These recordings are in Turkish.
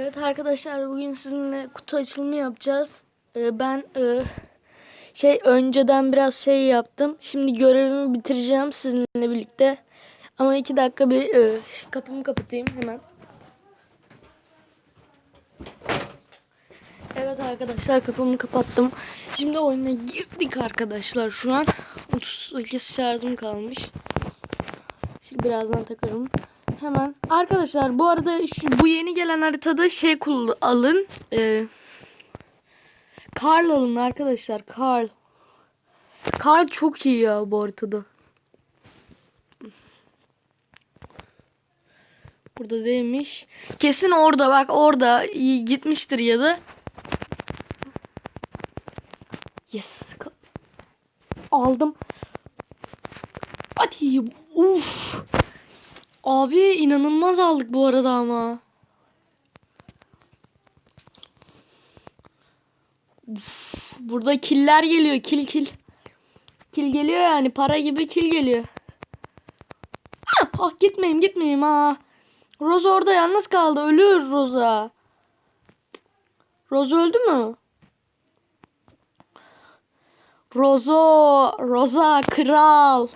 Evet arkadaşlar bugün sizinle kutu açılımı yapacağız. Ee, ben e, şey önceden biraz şey yaptım. Şimdi görevimi bitireceğim sizinle birlikte. Ama iki dakika bir e, kapımı kapatayım hemen. Evet arkadaşlar kapımı kapattım. Şimdi oyuna girdik arkadaşlar şu an. 38 şarjım kalmış. Şimdi birazdan takarım. Hemen. Arkadaşlar bu arada şu, bu yeni gelen haritada şey kullan alın. Ee, Karl alın arkadaşlar. Karl. Karl çok iyi ya bu haritada. Burada değilmiş. Kesin orada bak orada gitmiştir ya da. Yes. Aldım. Hadi. Uf. Abi inanılmaz aldık bu arada ama. Uf, burada killer geliyor. Kil kil. Kil geliyor yani. Para gibi kil geliyor. Ah, ah gitmeyeyim gitmeyeyim ha. Rosa orada yalnız kaldı. Ölür Rosa. Rosa öldü mü? Rosa, Rosa kral.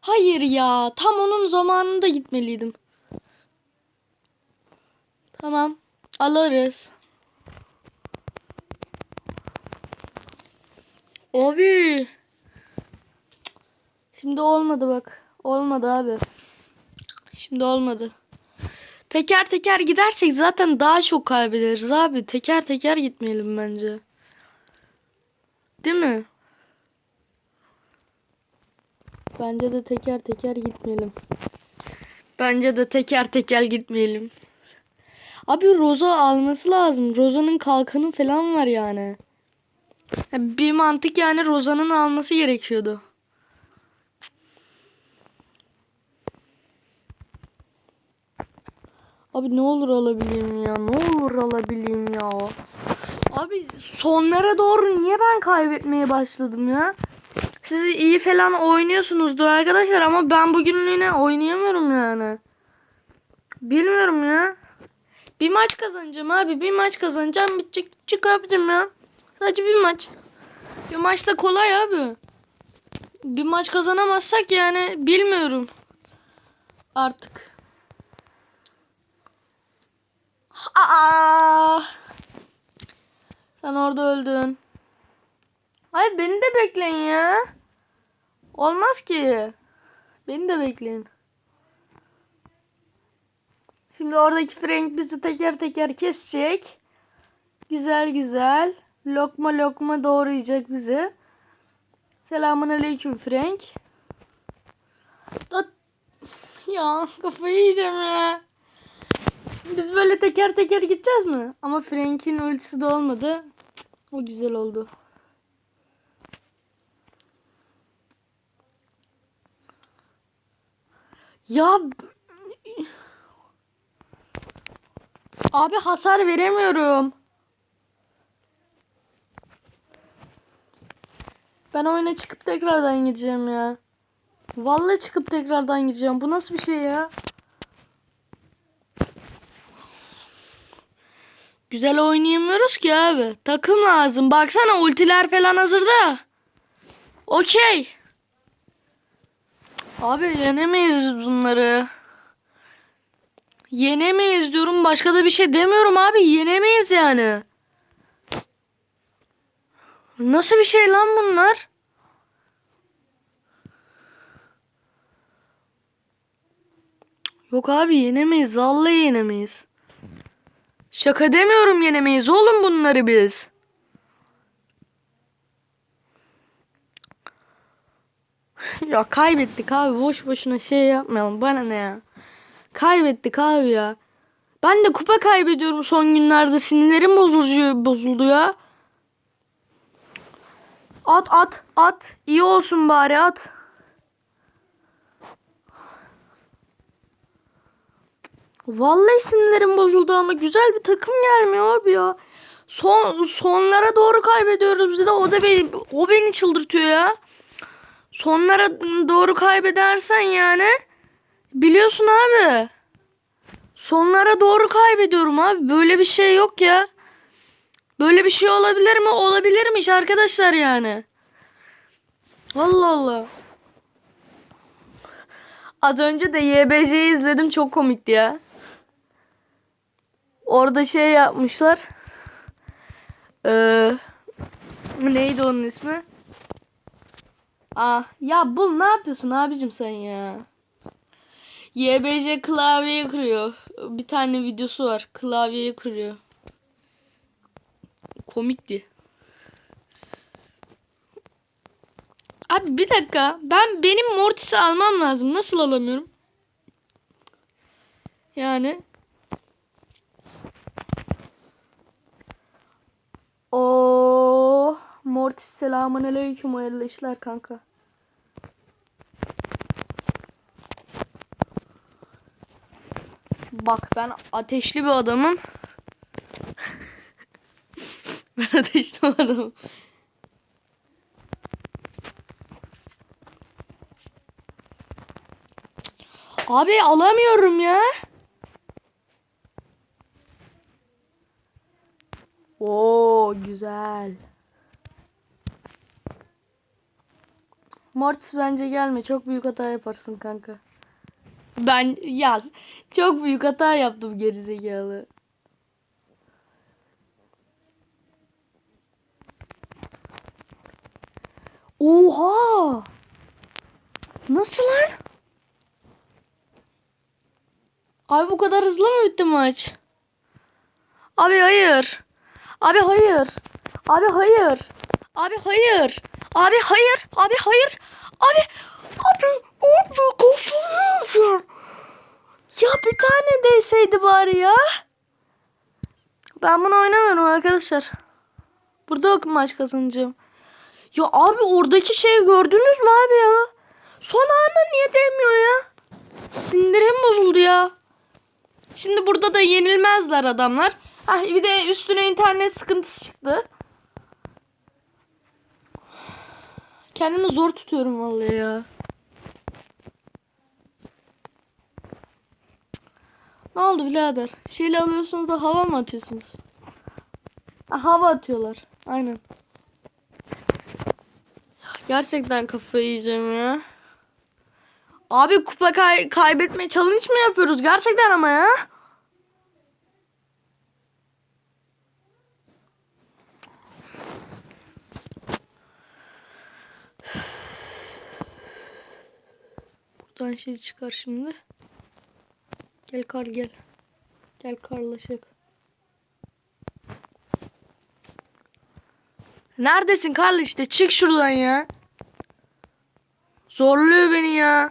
Hayır ya. Tam onun zamanında gitmeliydim. Tamam. Alırız. Abi. Şimdi olmadı bak. Olmadı abi. Şimdi olmadı. Teker teker gidersek zaten daha çok kaybederiz abi. Teker teker gitmeyelim bence. Değil mi? Bence de teker teker gitmeyelim. Bence de teker teker gitmeyelim. Abi Rosa alması lazım. Rosa'nın kalkanı falan var yani. Ya Bir mantık yani Rosa'nın alması gerekiyordu. Abi ne olur alabileyim ya. Ne olur alabileyim ya. Abi sonlara doğru niye ben kaybetmeye başladım ya? Siz iyi falan oynuyorsunuzdur arkadaşlar ama ben bugünlüğüne oynayamıyorum yani. Bilmiyorum ya. Bir maç kazanacağım abi. Bir maç kazanacağım. Bitecek. Çıkartacağım ya. Sadece bir maç. Bir maç da kolay abi. Bir maç kazanamazsak yani bilmiyorum. Artık. Aa! Sen orada öldün. Hayır beni de bekleyin ya. Olmaz ki. Beni de bekleyin. Şimdi oradaki Frank bizi teker teker kesecek. Güzel güzel. Lokma lokma doğrayacak bizi. Selamun aleyküm Frank. Da ya kafayı yiyeceğim ya. Biz böyle teker teker gideceğiz mi? Ama Frank'in ultisi de olmadı. O güzel oldu. Ya Abi hasar veremiyorum. Ben oyuna çıkıp tekrardan gireceğim ya. Vallahi çıkıp tekrardan gireceğim. Bu nasıl bir şey ya? Güzel oynayamıyoruz ki abi. Takım lazım. Baksana ultiler falan hazırda. Okey. Abi yenemeyiz biz bunları. Yenemeyiz diyorum. Başka da bir şey demiyorum abi. Yenemeyiz yani. Nasıl bir şey lan bunlar? Yok abi yenemeyiz. Vallahi yenemeyiz. Şaka demiyorum yenemeyiz oğlum bunları biz. ya kaybettik abi. Boş boşuna şey yapmayalım. Bana ne ya. Kaybettik abi ya. Ben de kupa kaybediyorum son günlerde. Sinirlerim bozuldu, bozuldu ya. At at at. İyi olsun bari at. Vallahi sinirlerim bozuldu ama güzel bir takım gelmiyor abi ya. Son sonlara doğru kaybediyoruz biz de o da beni o beni çıldırtıyor ya. Sonlara doğru kaybedersen yani Biliyorsun abi. Sonlara doğru kaybediyorum abi. Böyle bir şey yok ya. Böyle bir şey olabilir mi? Olabilirmiş arkadaşlar yani. Allah Allah. Az önce de YBC'yi izledim çok komikti ya. Orada şey yapmışlar. Ee, neydi onun ismi? Ah ya bul ne yapıyorsun abicim sen ya? YBC klavyeyi kırıyor. Bir tane videosu var. Klavyeyi kırıyor. Komikti. Abi bir dakika. Ben benim Mortis'i almam lazım. Nasıl alamıyorum? Yani. O Mortis selamun aleyküm hayırlı işler kanka. Bak ben ateşli bir adamım. ben ateşli adamım. Abi alamıyorum ya. Oo güzel. Mortis bence gelme. Çok büyük hata yaparsın kanka. Ben yaz. Çok büyük hata yaptım gerizekalı. Oha! Nasıl lan? Abi bu kadar hızlı mı bitti maç? Abi hayır. Abi hayır. Abi hayır. Abi hayır. Abi hayır. Abi hayır. Abi abi abi kafayı Ya bir tane değseydi bari ya. Ben bunu oynamıyorum arkadaşlar. Burada yok maç kazanacağım. Ya abi oradaki şeyi gördünüz mü abi ya? Son anda niye değmiyor ya? Sinirim bozuldu ya. Şimdi burada da yenilmezler adamlar. Ah bir de üstüne internet sıkıntısı çıktı. Kendimi zor tutuyorum vallahi ya. Ne oldu birader? Şeyle alıyorsunuz da hava mı atıyorsunuz? Ha, hava atıyorlar. Aynen. Gerçekten kafayı yiyeceğim ya. Abi kupa kay kaybetme challenge mi yapıyoruz gerçekten ama ya? Buradan şey çıkar şimdi. Gel kar gel. Gel karlaşık. Neredesin Karl işte çık şuradan ya. Zorluyor beni. Ya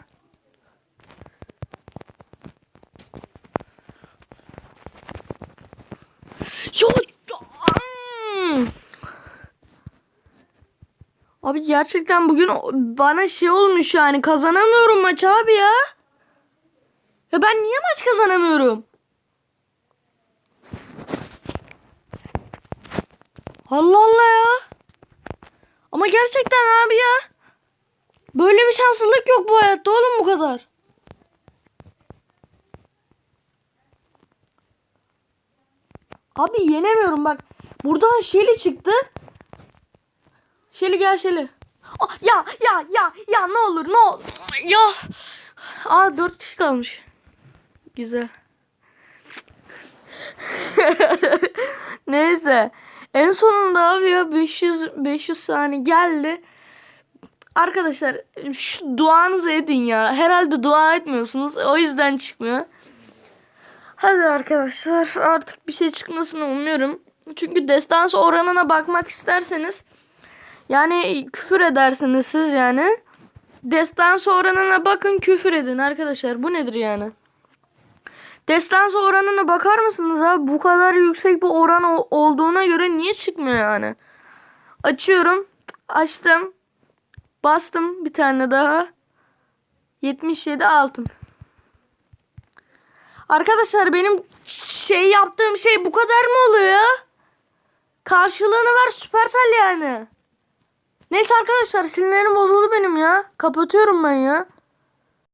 Abi gerçekten bugün bana şey olmuş yani kazanamıyorum maç abi ya. Ya ben niye maç kazanamıyorum? Allah Allah ya. Ama gerçekten abi ya. Böyle bir şanslılık yok bu hayatta oğlum bu kadar. Abi yenemiyorum bak. Buradan Şeli çıktı. Şeli gel Şeli. Ah, ya ya ya ya ne olur ne olur. Ya. Aa dört kişi kalmış. Güzel. Neyse. En sonunda abi ya 500 500 saniye geldi. Arkadaşlar şu duanızı edin ya. Herhalde dua etmiyorsunuz. O yüzden çıkmıyor. Hadi arkadaşlar artık bir şey çıkmasını umuyorum. Çünkü destans oranına bakmak isterseniz yani küfür edersiniz siz yani. Destans oranına bakın küfür edin arkadaşlar. Bu nedir yani? Destans oranına bakar mısınız abi? Bu kadar yüksek bir oran olduğuna göre niye çıkmıyor yani? Açıyorum. Açtım. Bastım bir tane daha. 77 altın. Arkadaşlar benim şey yaptığım şey bu kadar mı oluyor? Karşılığını ver Supercell yani. Neyse arkadaşlar sinirlerim bozuldu benim ya. Kapatıyorum ben ya.